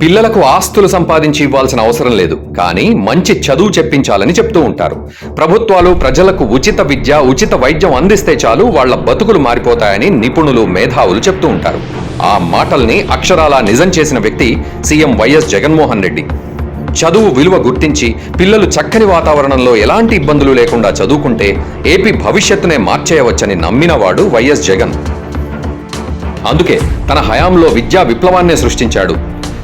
పిల్లలకు ఆస్తులు సంపాదించి ఇవ్వాల్సిన అవసరం లేదు కానీ మంచి చదువు చెప్పించాలని చెప్తూ ఉంటారు. ప్రభుత్వాలు ప్రజలకు ఉచిత విద్య ఉచిత వైద్యం అందిస్తే చాలు వాళ్ళ బతుకులు మారిపోతాయని నిపుణులు మేధావులు చెప్తూ ఉంటారు. ఆ మాటల్ని అక్షరాలా నిజం చేసిన వ్యక్తి సీఎం వైఎస్ జగన్మోహన్ రెడ్డి. చదువు విలువ గుర్తించి పిల్లలు చక్కని వాతావరణంలో ఎలాంటి ఇబ్బందులు లేకుండా చదువుకుంటే ఏపీ భవిష్యత్తునే మార్చేయవచ్చని నమ్మినవాడు వైఎస్ జగన్. అందుకే తన హయాంలో విద్యా విప్లవాన్నే సృష్టించాడు.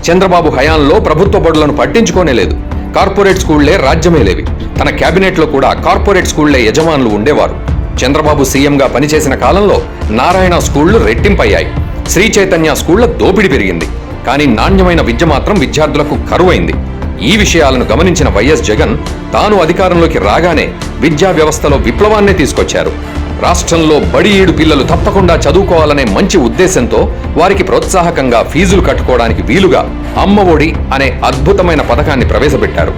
చంద్రబాబు హయాంలో ప్రభుత్వ బడులను పట్టించుకోనే లేదు. కార్పొరేట్ స్కూళ్ళే రాజ్యమే లేవి. తన కేబినెట్లో కూడా కార్పొరేట్ స్కూళ్ళే యజమానులు ఉండేవారు. చంద్రబాబు సీఎంగా పనిచేసిన కాలంలో నారాయణ స్కూళ్ళు రెట్టింపయ్యాయి. శ్రీ చైతన్య స్కూళ్ళ దోపిడి పెరిగింది. కానీ నాణ్యమైన విద్య మాత్రం విద్యార్థులకు కరువైంది. ఈ విషయాలను గమనించిన వైఎస్ జగన్ తాను అధికారంలోకి రాగానే విద్యా వ్యవస్థలో విప్లవాన్నే తీసుకొచ్చారు. రాష్ట్రంలో బడి ఈడు పిల్లలు తప్పకుండా చదువుకోవాలనే మంచి ఉద్దేశంతో వారికి ప్రోత్సాహకంగా ఫీజులు కట్టుకోవడానికి వీలుగా అమ్మ ఒడి అనే అద్భుతమైన పథకాన్ని ప్రవేశపెట్టారు.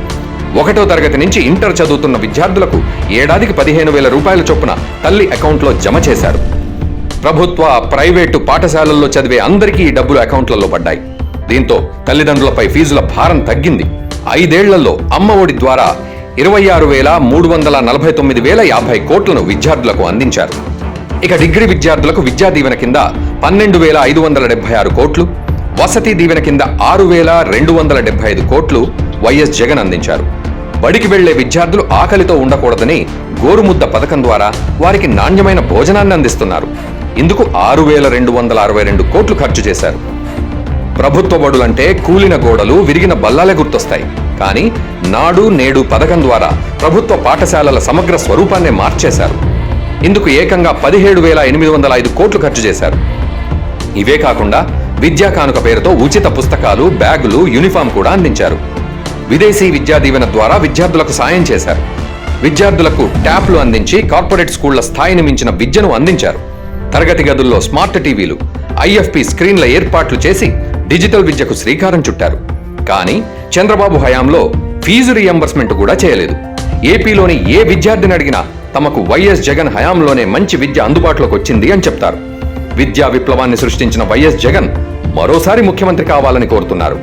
ఒకటో తరగతి నుంచి ఇంటర్ చదువుతున్న విద్యార్థులకు ఏడాదికి పదిహేను వేల రూపాయల చొప్పున తల్లి అకౌంట్లో జమ చేశారు. ప్రభుత్వ ప్రైవేటు పాఠశాలల్లో చదివే అందరికీ ఈ డబ్బులు అకౌంట్లలో పడ్డాయి. దీంతో తల్లిదండ్రులపై ఫీజుల భారం తగ్గింది. ఐదేళ్ళలో అమ్మ ఒడి ద్వారా ఇరవై ఆరు వేల మూడు వందల నలభై తొమ్మిది వేల యాభై కోట్లను విద్యార్థులకు అందించారు. ఇక డిగ్రీ విద్యార్థులకు విద్యా దీవెన కింద పన్నెండు వేల ఐదు వందల డెబ్బై ఆరు కోట్లు వసతి దీవెన కింద ఆరు వేల రెండు వందల డెబ్బై ఐదు కోట్లు వైఎస్ జగన్ అందించారు. బడికి వెళ్ళే విద్యార్థులు ఆకలితో ఉండకూడదని గోరుముద్ద పథకం ద్వారా వారికి నాణ్యమైన భోజనాన్ని అందిస్తున్నారు. ఇందుకు ఆరు వేల రెండు వందల అరవై రెండు కోట్లు ఖర్చు చేశారు. ప్రభుత్వ బడులంటే కూలిన గోడలు విరిగిన బల్లాలే గుర్తొస్తాయి. కానీ నాడు నేడు పథకం ద్వారా ప్రభుత్వ పాఠశాలల సమగ్ర స్వరూపాన్నే మార్చేశారు. ఇందుకు ఏకంగా పదిహేడు వేల ఎనిమిది వందల ఐదు కోట్లు ఖర్చు చేశారు. ఇవే కాకుండా విద్యా కానుక పేరుతో ఉచిత పుస్తకాలు బ్యాగులు యూనిఫామ్ కూడా అందించారు. విదేశీ విద్యా దీవెన ద్వారా విద్యార్థులకు సాయం చేశారు. విద్యార్థులకు ట్యాప్లు అందించి కార్పొరేట్ స్కూళ్ళ స్థాయిని మించిన విద్యను అందించారు. తరగతి గదుల్లో స్మార్ట్ టీవీలు ఐఎఫ్పి స్క్రీన్ల ఏర్పాట్లు చేసి డిజిటల్ విద్యకు శ్రీకారం చుట్టారు. కానీ చంద్రబాబు హయాంలో ఫీజు రియంబర్స్మెంట్ కూడా చేయలేదు. ఏపీలోని ఏ విద్యార్థిని అడిగినా తమకు వైఎస్ జగన్ హయాంలోనే మంచి విద్య అందుబాటులోకి వచ్చింది అని చెప్తారు. విద్యా విప్లవాన్ని సృష్టించిన వైఎస్ జగన్ మరోసారి ముఖ్యమంత్రి కావాలని కోరుతున్నారు.